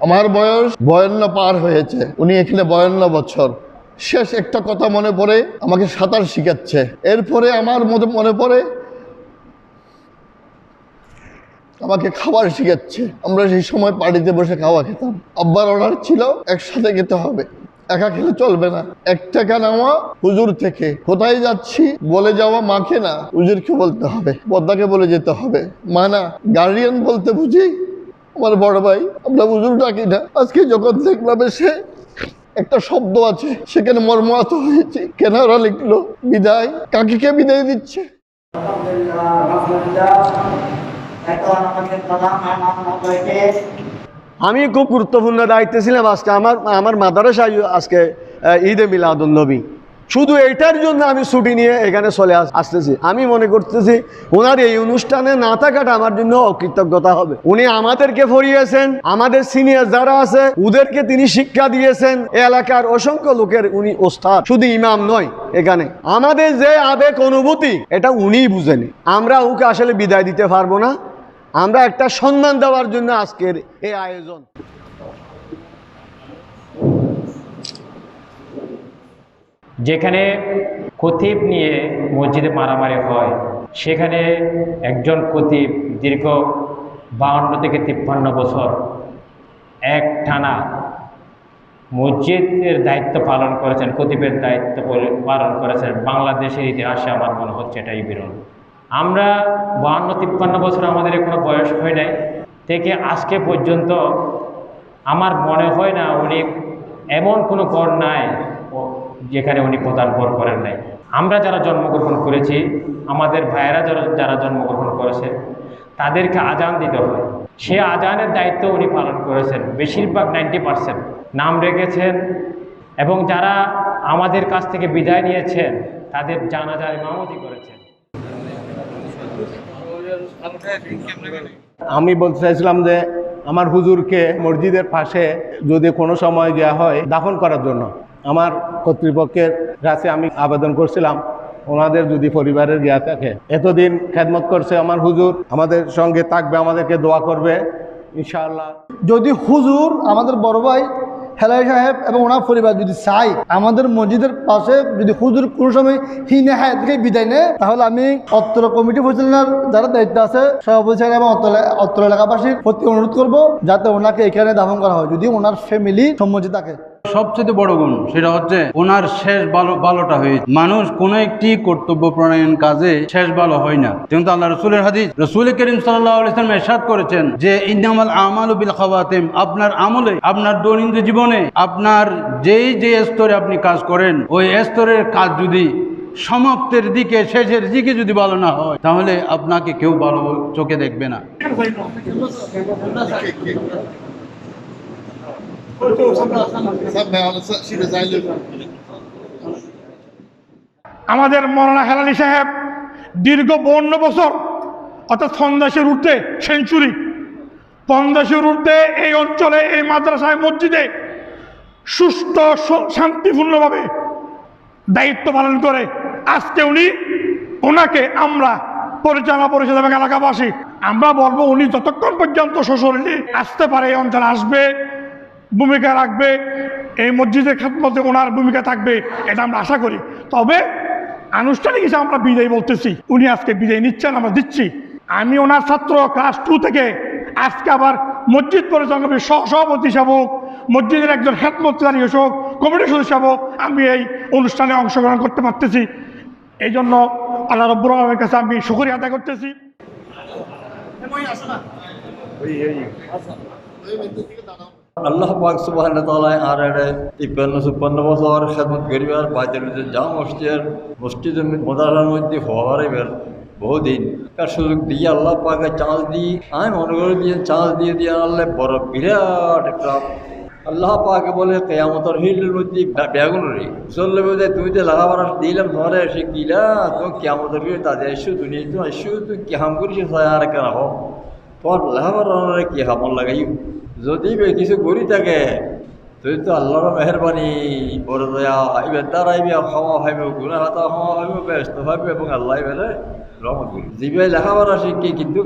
আমার বয়স বয়ান্ন পার হয়েছে। উনি এখানে বয়ান্ন বছর। শেষ একটা কথা মনে পড়ে, আমাকে সাঁতার শিখাচ্ছে। এরপরে আমার মনে পড়ে আমাকে খাবার শিখাচ্ছে। আমরা সেই সময় পাড়িতে বসে খাওয়া খেতাম। আব্বার অর্ডার ছিল, একসাথে খেতে হবে। একা খেলে চলবে না। এক টাকা নেওয়া হুজুর থেকে। কোথায় যাচ্ছি, বলে যাওয়া মাকে না হুজুরকে বলতে হবে। পদ্মাকে বলে যেতে হবে। মা না গার্ডিয়ান বলতে বুঝি? আমার বড় ভাই, আমরা হুজুর ডাকি না। আজকে যখন দেখলাম এসে একটা শব্দ আছে, সেখানে মর্মাহত হয়েছে। কেন ওরা লিখলো, বিদায়। কাকিকে বিদায় দিচ্ছে। আমি খুব গুরুত্বপূর্ণ দায়িত্বে ছিলাম আজকে আমার আমার মাদারাসায় আজকে ঈদে মিলাদুল নবী। শুধু এইটার জন্য আমি ছুটি নিয়ে এখানে চলে আসতেছি। আমি মনে করতেছি ওনার এই অনুষ্ঠানে না থাকাটা আমার জন্য অকৃতজ্ঞতা হবে। উনি আমাদেরকে পড়িয়েছেন আমাদের সিনিয়র যারা আছে, ওদেরকে তিনি শিক্ষা দিয়েছেন। এলাকার অসংখ্য লোকের উনি ওস্তাদ, শুধু ইমাম নয় এখানে। আমাদের যে আবেগ অনুভূতি, এটা উনিই বুঝেনি। আমরা ওকে আসলে বিদায় দিতে পারব না। আমরা একটা সম্মান দেওয়ার জন্য আজকের এই আয়োজন। যেখানে খতিব নিয়ে মসজিদে মারামারি হয়, সেখানে একজন খতিব দীর্ঘ বাউন্ন থেকে তিপ্পান্ন বছর এক টানা মসজিদের দায়িত্ব পালন করেছেন, খতিবের দায়িত্ব পালন করেছেন। বাংলাদেশের ইতিহাসে আমার মনে হচ্ছে এটাই বিরল। আমরা বাহান্ন, তিপ্পান্ন বছর আমাদের এখনও বয়স হয় নাই। থেকে আজকে পর্যন্ত আমার মনে হয় না উনি এমন কোনো কর নাই যেখানে উনি প্রদান কর করেন নাই। আমরা যারা জন্মগ্রহণ করেছি, আমাদের ভাইয়েরা যারা যারা জন্মগ্রহণ করেছে, তাদেরকে আজান দিতে হয়। সে আজানের দায়িত্ব উনি পালন করেছেন, বেশিরভাগ নাইনটি পার্সেন্ট নাম রেখেছেন এবং যারা আমাদের কাছ থেকে বিদায় নিয়েছেন, তাদের জানাজার ইমামতি করেছেন। আমি বলতে চাইছিলাম যে আমার হুজুরকে মসজিদের পাশে যদি কোনো সময় দেওয়া হয় দাফন করার জন্য। আমার কর্তৃপক্ষের কাছে আমি আবেদন করছিলাম, ওনাদের যদি পরিবারের জ্ঞা থাকে। এতদিন খেদমত করছে আমার হুজুর, আমাদের সঙ্গে থাকবে, আমাদেরকে দোয়া করবে, ইনশাআল্লাহ। যদি হুজুর আমাদের বড় ভাই হেলাই সাহেব এবং ওনার পরিবার যদি চাই আমাদের মসজিদের পাশে যদি হুজুর কোনো সময় হিনে হায়াত বিদায় নেয়, তাহলে আমি অত্র কমিটি পরিচালনার যারা দায়িত্ব আছে, সভাপতি সাহেব এবং অত্র অত্র এলাকাবাসীর প্রতি অনুরোধ করব, যাতে ওনাকে এখানে দাফন করা হয়, যদি ওনার ফ্যামিলি সম্মতি থাকে। সবচেয়ে বড় গুণ, সেটা হচ্ছে ওনার শেষ ভালো, ভালোটা হয়েছে। মানুষ কোন একটি কর্তব্য প্রণয়ন কাজে শেষ ভালো হয় না। কিন্তু আল্লাহ রসুলের হাদিস, রসুল করিম সাল্লাহ এরশাদ করেছেন যে ইন্দামাল আমাল বিল খাওয়াতেম আপনার আমলে, আপনার দৈনন্দিন জীবনে আপনার যেই, যে স্তরে আপনি কাজ করেন, ওই স্তরের কাজ যদি সমাপ্তের দিকে, শেষের দিকে যদি ভালো না হয়, তাহলে আপনাকে কেউ ভালো চোখে দেখবে না। আমাদের মৌলানা হেলালি সাহেব দীর্ঘ বন্ন বছর, অর্থাৎ সন্দাসের উঠতে সেঞ্চুরি। পন্দাসের উঠতে এই অঞ্চলে, এই মাদ্রাসায়, মসজিদে সুস্থ শান্তিপূর্ণভাবে দায়িত্ব পালন করে। আজকে উনি, ওনাকে আমরা পরিচালনা পরিষদ এবং এলাকাবাসী, আমরা বলব উনি যতক্ষণ পর্যন্ত শ্বশুরে আসতে পারে, এই অঞ্চলে আসবে ভূমিকা রাখবে এই মসজিদের খেদমতে ওনার ভূমিকা থাকবে এটা আমরা আশা করি। তবে আনুষ্ঠানিক হিসেবে আমরা বিদায় বলতেছি উনি আজকে বিদায় নিচ্ছেন আমরা দিচ্ছি। আমি ওনার ছাত্র ক্লাস টু থেকে আজকে আবার মসজিদ পরিচালনা সহ সভাপতি হিসাবে হোক, মসজিদের একজন হেদমতদারি হোক কমিটির সদস্য হিসাবে হোক, আমি এই অনুষ্ঠানে অংশগ্রহণ করতে পারতেছি। এই জন্য আল্লাহ রব্বুর আলমের কাছে আমি শুকরিয়া আদায় করতেছি। আল্লাহ পাক সুবাহ তালায় আর এড়ে তিপ্পান্ন, চুপ্পান্ন বছর খেদমত করিবার বাইতের ভিতরে যা মসজিদের, মসজিদ মোদারার মধ্যে হওয়ার এবার বহুদিন। তার সুযোগ দিয়ে আল্লাহ পাকে চাঁদ দিই আমি মনে করি দিয়ে দিয়ে দিয়ে আল্লাহ বড় বিরাট একটা আল্লাহ পাকে বলে, কেয়ামতর হিলের মধ্যে বেগুন রে। চললে বোধ তুমি তো লাগাবার দিলাম তোমার এসে কিলা তুমি কেয়ামতর হিল তাদের এসো দুনিয়া তো এসো তুই কি হাম করিস আর কেন হোক তোমার লাগাবার কি হামল লাগাই যদি কিছু করি থাকে, তুই তো আল্লাহর মেহরবানি বড় দয়া আইবে তার আইবে ক্ষমা ভাইবে গুণা হাতা ক্ষমা ভাইবে ব্যস্ত ভাইবে এবং আল্লাহ বেলে রহমত করি জিবে লেখাপড়া শিখি কিন্তু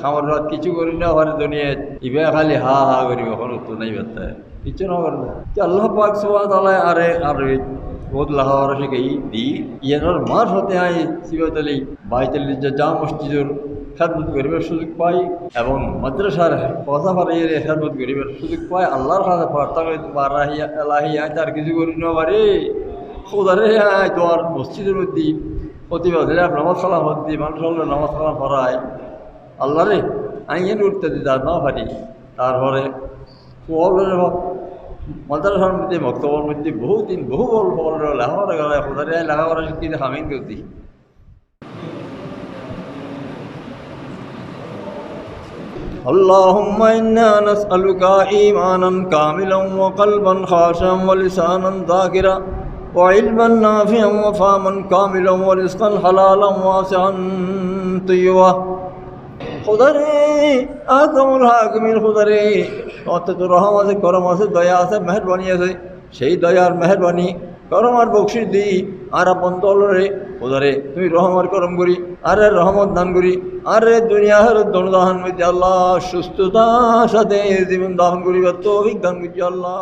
খামার রাত কিছু করি না হরে দুনিয়াত ইবে খালি হা হা করি কখন উত্তর নাই বেতায় কিছু না। করবে তো আল্লাহ পাক সুবাহ তালায় আরে আর বহুত লেখাপড়া শিখে দি ইয়ানোর মাস হতে হয় সিবাতলি বাইতালি যা মসজিদুর খেদমত করিবার সুযোগ পাই এবং মাদ্রাসার কথা পারিয়ে খেদমত করিবার সুযোগ পাই, আল্লাহর কাছে প্রার্থনা করি, তোমার এলাহিয়া তার কিছু করি না পারে আয় তোমার মসজিদের মধ্যে প্রতিবাদ নামাজ সালাম হদ্দি মানুষ হলে নামাজ সালাম পড়ায়। আল্লাহ রে আইন উঠতে দিতে না পারি। তারপরে মাদ্রাসার মধ্যে বক্তব্যের মধ্যে বহু দিন বহু বল লেখাপড়া গেলে খোদারে লেখাপড়া শিখতে হামিন করতি اللهم إنا نسألك إيمانا كاملا وقلبا خاشا ولسانا ذاكرا وعلما نافعا وفاما كاملا ورزقا حلالا واسعا طيبا. خضري آکم الحاكم الخضري. اور تو رحم سے کرم سے دیا سے مہربانی سے شہید دیا আর বকশিস দিই, আর আপন তলরে। ওদারে তুমি রহমার করম করি, আর রহমত দান করি, আরে দুনিয়ার দনদাহান মধ্যে আল্লাহ সুস্থতা সাথে জীবন দাহন করিবার তো অভিজ্ঞান মিত আল্লাহ।